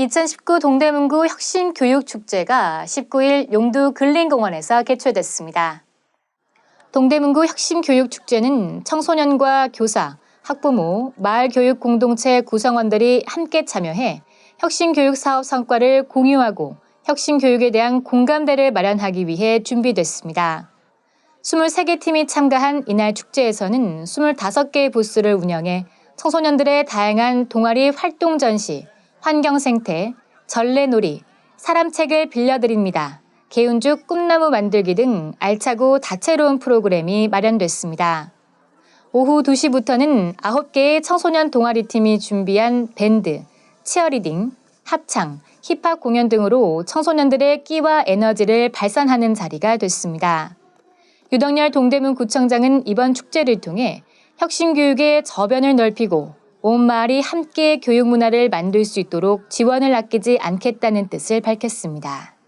2019 동대문구 혁신교육축제가 19일 용두 근린공원에서 개최됐습니다. 동대문구 혁신교육축제는 청소년과 교사, 학부모, 마을교육 공동체 구성원들이 함께 참여해 혁신교육 사업 성과를 공유하고 혁신교육에 대한 공감대를 마련하기 위해 준비됐습니다. 23개 팀이 참가한 이날 축제에서는 25개의 부스를 운영해 청소년들의 다양한 동아리 활동 전시, 환경생태, 전래놀이, 사람책을 빌려드립니다. 개운죽 꿈나무 만들기 등 알차고 다채로운 프로그램이 마련됐습니다. 오후 2시부터는 9개의 청소년 동아리 팀이 준비한 밴드, 치어리딩, 합창, 힙합 공연 등으로 청소년들의 끼와 에너지를 발산하는 자리가 됐습니다. 유덕열 동대문 구청장은 이번 축제를 통해 혁신교육의 저변을 넓히고 온 마을이 함께 교육 문화를 만들 수 있도록 지원을 아끼지 않겠다는 뜻을 밝혔습니다.